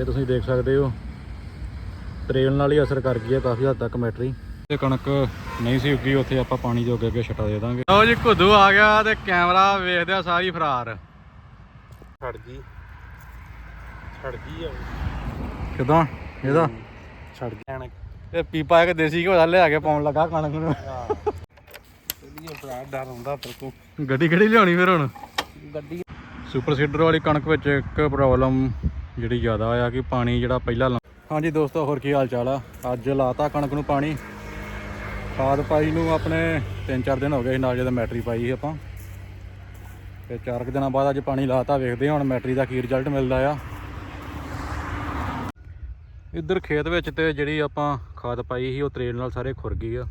ਇਹ ਤੁਸੀਂ ਦੇਖ ਸਕਦੇ ਹੋ। ਤਰੇਲ ਨਾਲ ਹੀ ਅਸਰ ਕਰ ਗਈ ਹੈ ਕਾਫੀ ਹੱਦ ਤੱਕ ਮੈਟਰੀ ਤੇ ਕਣਕ ਨਹੀਂ ਸੀ ਉੱਗੀ ਉੱਥੇ ਆਪਾਂ ਪਾਣੀ ਦੇ ਅੱਗੇ ਅੱਗੇ ਛਟਾ ਦੇ ਦਾਂਗੇ। ਲਓ ਜੀ ਘੁੱਦੂ ਆ ਗਿਆ ਤੇ ਕੈਮਰਾ ਵੇਖਦੇ ਆ ਸਾਰੀ ਫਰਾਰ। ਛੜ ਗਈ। ਛੜ ਗਈ ਆ। ਕਿਦਾਂ? ਇਹਦਾ? ਛੜ ਗਿਆ ਕਣਕ। ਇਹ ਪੀਪਾ ਇੱਕ ਦੇਸੀ ਦਾ ਲਿਆ ਕੇ ਪਾਉਣ ਲੱਗਾ ਕਣਕ ਨੂੰ। ਇਹਦੀ ਭਰਾ ਡਰ ਹੁੰਦਾ ਤੇਰੇ ਕੋ ਗੱਡੀ ਕਿਹੜੀ ਲਿਆਉਣੀ ਫਿਰ ਹੁਣ? ਗੱਡੀ। ਸੁਪਰ ਸੀਡਰ ਵਾਲੀ ਕਣਕ ਵਿੱਚ ਇੱਕ ਪ੍ਰੋਬਲਮ ਜਿਹੜੀ ਜ਼ਿਆਦਾ ਆ ਕਿ ਪਾਣੀ ਜਿਹੜਾ ਪਹਿਲਾਂ ਲਾ- ਹਾਂਜੀ ਦੋਸਤੋ, ਹੋਰ ਕੀ ਹਾਲ ਚਾਲ ਆ? ਅੱਜ ਲਾਤਾ ਕਣਕ ਨੂੰ ਪਾਣੀ। ਖਾਦ ਪਾਈ ਨੂੰ ਆਪਣੇ 3-4 ਦਿਨ ਹੋ ਗਏ ਸੀ, ਨਾਲ ਜਦੋਂ ਮੈਟਰੀ ਪਾਈ ਸੀ ਆਪਾਂ। ਤੇ ਚਾਰ ਕੁ ਦਿਨਾਂ ਬਾਅਦ ਅੱਜ ਪਾਣੀ ਲਾਤਾ, ਵੇਖਦੇ ਹਾਂ ਹੁਣ ਮੈਟਰੀ ਦਾ ਕੀ ਰਿਜ਼ਲਟ ਮਿਲਦਾ ਆ। ਇੱਧਰ ਖੇਤ ਵਿੱਚ ਤੇ ਜਿਹੜੀ ਆਪਾਂ ਖਾਦ ਪਾਈ ਸੀ, ਉਹ ਤਰੇਲ ਨਾਲ ਸਾਰੇ ਖੁਰ ਗਈ ਆ।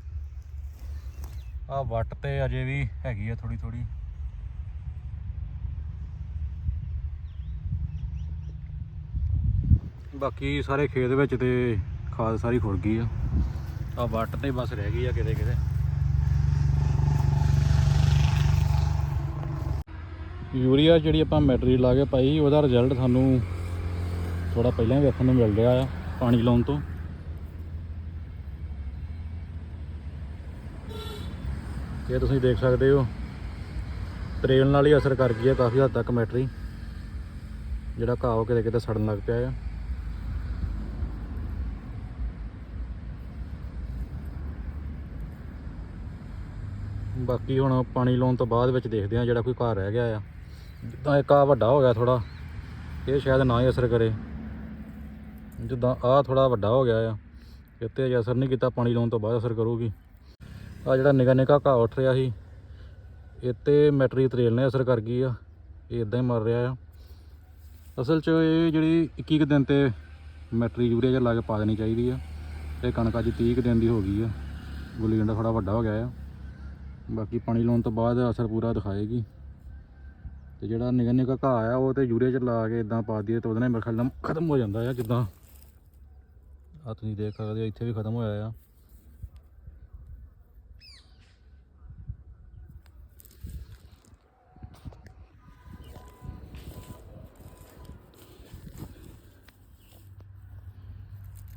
ਆ ਵੱਟ ਤੇ ਅਜੇ ਵੀ ਹੈਗੀ ਆ ਥੋੜੀ ਥੋੜੀ ਬਾਕੀ ਸਾਰੇ ਖੇਤ ਵਿੱਚ ਤੇ ਖਾਦ ਸਾਰੀ ਖੁਰ ਗਈ ਆ। ਆ ਵੱਟ ਤੇ ਬਸ ਰਹਿ ਗਈ ਆ ਕਿਤੇ ਕਿਤੇ। ਯੂਰੀਆ ਜਿਹੜੀ ਆਪਾਂ ਮੈਟਰੀਅਲ ਲਾ ਕੇ ਪਾਈ ਉਹਦਾ ਰਿਜ਼ਲਟ ਸਾਨੂੰ ਥੋੜਾ ਪਹਿਲਾਂ ਹੀ ਵੇਖਣ ਨੂੰ ਮਿਲ ਰਿਹਾ ਆ ਪਾਣੀ ਲਾਉਣ ਤੋਂ। ਇਹ ਤੁਸੀਂ ਦੇਖ ਸਕਦੇ ਹੋ ਤਰੇਲ ਨਾਲ ਹੀ ਅਸਰ ਕਰ ਗਈ ਆ ਕਾਫੀ ਹੱਦ ਤੱਕ ਮੈਟਰੀ। ਜਿਹੜਾ ਘਾਹ ਉਹ ਕਿਤੇ ਕਿਤੇ ਸੜਨ ਲੱਗ ਪਿਆ ਆ। ਬਾਕੀ ਹੁਣ ਪਾਣੀ ਲਾਉਣ ਤੋਂ ਬਾਅਦ ਵਿੱਚ ਦੇਖਦੇ ਆ ਜਿਹੜਾ ਕੋਈ ਘਰ ਰਹਿ ਗਿਆ ਆ। ਜਿੱਦਾਂ ਇੱਕ ਆ ਵੱਡਾ ਹੋ ਗਿਆ ਥੋੜਾ ਇਹ ਸ਼ਾਇਦ ਨਾ ਹੀ ਅਸਰ ਕਰੇ। ਜਿੱਦਾਂ ਆ ਥੋੜਾ ਵੱਡਾ ਹੋ ਗਿਆ ਆ, ਇੱਥੇ ਅਜੇ ਅਸਰ ਨਹੀਂ ਕੀਤਾ, ਪਾਣੀ ਲਾਉਣ ਤੋਂ ਬਾਅਦ ਅਸਰ ਕਰੂਗੀ। ਆ ਜਿਹੜਾ ਨਿਗਾ ਨਿਗਾ ਘਾਹ ਉੱਠ ਰਿਹਾ ਸੀ, ਇੱਥੇ ਮੈਟਰੀ ਤਰੇਲ ਨੇ ਅਸਰ ਕਰ ਗਈ ਆ, ਇਹ ਇਦਾਂ ਹੀ ਮਰ ਰਿਹਾ ਆ। ਅਸਲ 'ਚ ਇਹ ਜਿਹੜੀ 21 ਕੁ ਦਿਨ ਤੇ ਮੈਟਰੀ ਯੂਰੀਆ ਜਿਹਾ ਲਾ ਕੇ ਪਾ ਦੇਣੀ ਚਾਹੀਦੀ ਆ ਇਹ ਕਣਕ ਅੱਜ 30 ਕੁ ਦਿਨ ਦੀ ਹੋ ਗਈ ਆ, ਗੁੱਲੀ ਡੰਡਾ ਥੋੜਾ ਵੱਡਾ ਹੋ ਗਿਆ ਆ। ਬਾਕੀ ਪਾਣੀ ਲਾਉਣ ਤੋਂ ਬਾਅਦ ਅਸਰ ਪੂਰਾ ਦਿਖਾਏਗੀ। ਤੇ ਜਿਹੜਾ ਨਿਗਾ ਨਿਗਾ ਘਾਹ ਆ, ਉਹ ਤੇ ਯੂਰੀਆ ਚ ਲਾ ਕੇ ਇਦਾਂ ਪਾ ਦਈਏ ਤਾਂ ਉਹਦੇ ਨਾਲ ਮੇਰੇ ਖਿਆਲ ਖਤਮ ਹੋ ਜਾਂਦਾ ਆ ਜਿੱਦਾਂ। ਆ ਤੁਸੀਂ ਦੇਖ ਸਕਦੇ ਹੋ, ਇੱਥੇ ਵੀ ਖਤਮ ਹੋਇਆ ਆ।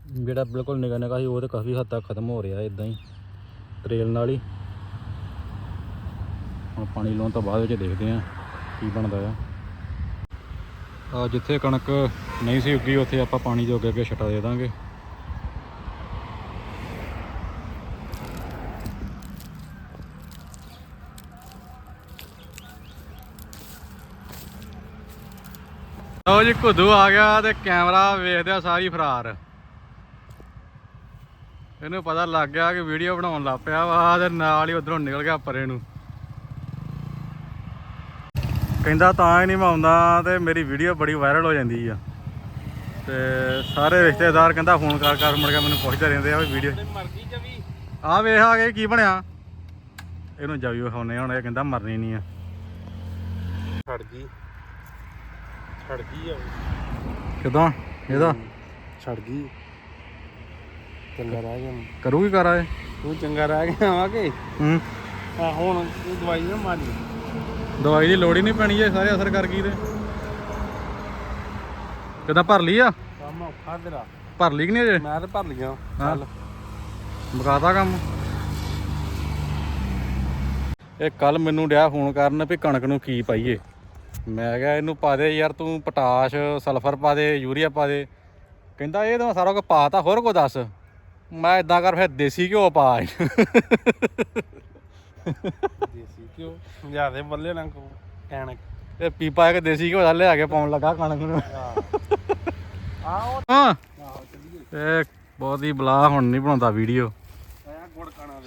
ਜਿਹੜਾ ਬਿਲਕੁਲ ਨਿਗਾ ਨਿਗਾ ਸੀ, ਉਹ ਤੇ ਕਾਫੀ ਹੱਦ ਤੱਕ ਖਤਮ ਹੋ ਰਿਹਾ ਇਦਾਂ ਹੀ ਤਰੇਲ ਨਾਲ ਹੀ। ਹੁਣ ਪਾਣੀ ਲਾਉਣ ਤੋਂ ਬਾਅਦ ਵਿੱਚ ਦੇਖਦੇ ਹਾਂ ਕੀ ਬਣਦਾ ਆ। ਆ ਜਿੱਥੇ ਕਣਕ ਨਹੀਂ ਸੀ ਉੱਗੀ, ਉੱਥੇ ਆਪਾਂ ਪਾਣੀ ਦੇ ਅੱਗੇ ਅੱਗੇ ਛਟਾ ਦੇ ਦਾਂਗੇ। ਲਓ ਜੀ, ਘੁੱਦੂ ਆ ਗਿਆ ਤੇ ਕੈਮਰਾ ਵੇਖਦੇ ਸਾਰੀ ਫਰਾਰ। ਇਹਨੂੰ ਪਤਾ ਲੱਗ ਗਿਆ ਕਿ ਵੀਡੀਓ ਬਣਾਉਣ ਲੱਗ ਪਿਆ ਵਾ ਤੇ ਨਾਲ ਹੀ ਉਧਰੋਂ ਨਿਕਲ ਗਿਆ ਪਰੇ ਨੂੰ। ਕਹਿੰਦਾ ਤਾਂ ਹੀ ਨਹੀਂ ਮੈਂ ਆਉਂਦਾ ਤੇ ਮੇਰੀ ਵੀਡੀਓ ਬੜੀ ਵਾਇਰਲ ਹੋ ਜਾਂਦੀ ਆ। ਤੇ ਸਾਰੇ ਰਿਸ਼ਤੇਦਾਰ ਕਹਿੰਦਾ ਫੋਨ ਕਰ ਕਰ ਮੁੜ ਕੇ ਮੈਨੂੰ ਪੁੱਛਦੇ ਰਹਿੰਦੇ ਆ ਵੀ ਵੀਡੀਓ ਜਵੀ ਆ ਵੇਖ ਆ ਕੇ ਕੀ ਬਣਿਆ? ਇਹਨੂੰ ਜਾਵੀ ਵਿਖਾਉਣੇ ਹੁਣ ਇਹ ਕਹਿੰਦਾ ਮਰਨੀ ਨਹੀਂ ਆ। ਛੜ ਗਈ। ਛੜ ਗਈ ਆ ਕਿਦਾਂ? ਇਹਦਾ? ਛੜ ਗਈ। ਚੰਗਾ ਰਹਿ ਗਿਆ। ਕਰੂਗੀ ਕਰ ਤੂੰ ਚੰਗਾ ਰਹਿ ਗਿਆ ਕਿ? ਹੂੰ। ਆ ਹੁਣ ਤੂੰ ਦਵਾਈ ਨਾ ਮਾਰੀ। ਦਵਾਈ ਦੀ ਲੋੜ ਹੀ ਨਹੀਂ ਪੈਣੀ ਜੇ ਸਾਰੇ ਅਸਰ ਕਰ ਗਈ ਤੇ। ਕਿਦਾਂ ਭਰ ਲਈ ਆ? ਕੰਮ ਔਖਾ ਤੇਰਾ। ਭਰ ਲਈ ਕਿ ਨਹੀਂ ਅਜੇ? ਮੈਂ ਤੇ ਭਰ ਲਿਆ। ਚੱਲ। ਮੁਕਾਤਾ ਕੰਮ। ਇਹ ਕੱਲ ਮੈਨੂੰ ਡਿਆ ਫੋਨ ਕਰਨ ਵੀ ਕਣਕ ਨੂੰ ਕੀ ਪਾਈਏ। ਮੈਂ ਕਿਹਾ ਇਹਨੂੰ ਪਾ ਦੇ ਯਾਰ ਤੂੰ ਪੋਟਾਸ਼ ਸਲਫਰ ਪਾ ਦੇ ਯੂਰੀਆ ਪਾ ਦੇ। ਕਹਿੰਦਾ ਇਹ ਤਾਂ ਸਾਰਾ ਕੁਝ ਪਾਤਾ ਹੋਰ ਕੋ ਦੱਸ। ਮੈਂ ਇਦਾਂ ਕਰ ਫਿਰ ਦੇਸੀ ਘਿਓ ਪਾ। ਦੇਸੀ ਕਿਉਂ? ਜਿਆਦੇ ਬੱਲੇ ਨਾ ਕੋ ਕਣਕ ਤੇ ਪੀਪਾ ਇੱਕ ਦੇਸੀ ਦਾ ਲਿਆ ਕੇ ਪਾਉਣ ਲੱਗਾ ਕਣਕ ਨੂੰ। ਆ ਆ ਉਹ ਹਾਂ ਇਹ ਬਹੁਤ ਹੀ ਬਲਾ ਹੁਣ ਨਹੀਂ ਬਣਾਉਂਦਾ ਵੀਡੀਓ।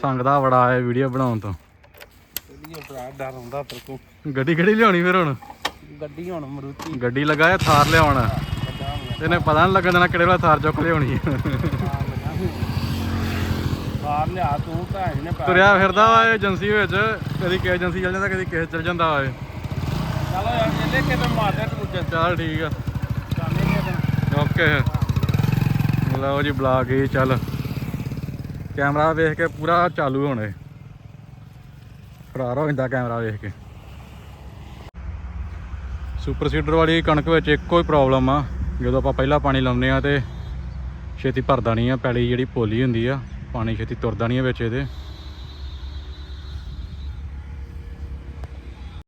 ਸੰਗਦਾ ਬੜਾ ਹੈ ਵੀਡੀਓ ਬਣਾਉਣ ਤੋਂ। ਚੱਲੀਏ ਭਰਾ ਡਰ ਹੁੰਦਾ ਤੇਰੇ ਕੋ ਗੱਡੀ ਕਿਹੜੀ ਲਿਆਉਣੀ ਫਿਰ ਹੁਣ? ਗੱਡੀ ਹੁਣ ਮਰੂਤੀ। ਗੱਡੀ ਲੱਗਾ ਹੈ ਥਾਰ ਲਿਆਉਣ। ਇਹਨੇ ਪਤਾ ਨਹੀਂ ਲੱਗਣ ਦੇਣਾ ਕਿਹੜੇ ਵੇਲੇ ਥਾਰ ਚੁੱਕ ਲਿਆਉਣੀ ਲਿਆ ਤੂੰ ਪਾ ਤੁਰਿਆ ਫਿਰਦਾ ਵਾ ਏਜੰਸੀ ਵਿੱਚ ਕਦੀ ਕਿਸੇ ਏਜੰਸੀ ਚਲ ਜਾਂਦਾ ਕਦੀ ਕਿਸੇ ਚਲ ਜਾਂਦਾ ਵਾ ਇਹ। ਚਲੋ ਯਾਰ ਇਹਦੇ ਕਿਤੇ ਮਾਰਦੇ ਤੂੰ ਚੱਲ ਚੱਲ ਠੀਕ ਆ। ਓਕੇ। ਲਓ ਜੀ ਬੁਲਾ ਗਈ ਚੱਲ। ਕੈਮਰਾ ਵੇਖ ਕੇ ਪੂਰਾ ਚਾਲੂ ਹੋਣੇ ਫਰਾਰ ਹੋ ਜਾਂਦਾ ਕੈਮਰਾ ਵੇਖ ਕੇ। ਸੁਪਰ ਸੀਡਰ ਵਾਲੀ ਕਣਕ ਵਿੱਚ ਇੱਕੋ ਹੀ ਪ੍ਰੋਬਲਮ ਆ। ਜਦੋਂ ਆਪਾਂ ਪਹਿਲਾਂ ਪਾਣੀ ਲਾਉਂਦੇ ਆ ਤੇ ਛੇਤੀ ਭਰਦਾ ਨਹੀਂ ਆ ਪੈਲੀ ਜਿਹੜੀ ਪੋਲੀ ਹੁੰਦੀ ਆ। ਪਾਣੀ ਛੇਤੀ ਤੁਰਦਾ ਨਹੀਂ ਹੈ ਵਿੱਚ ਇਹਦੇ।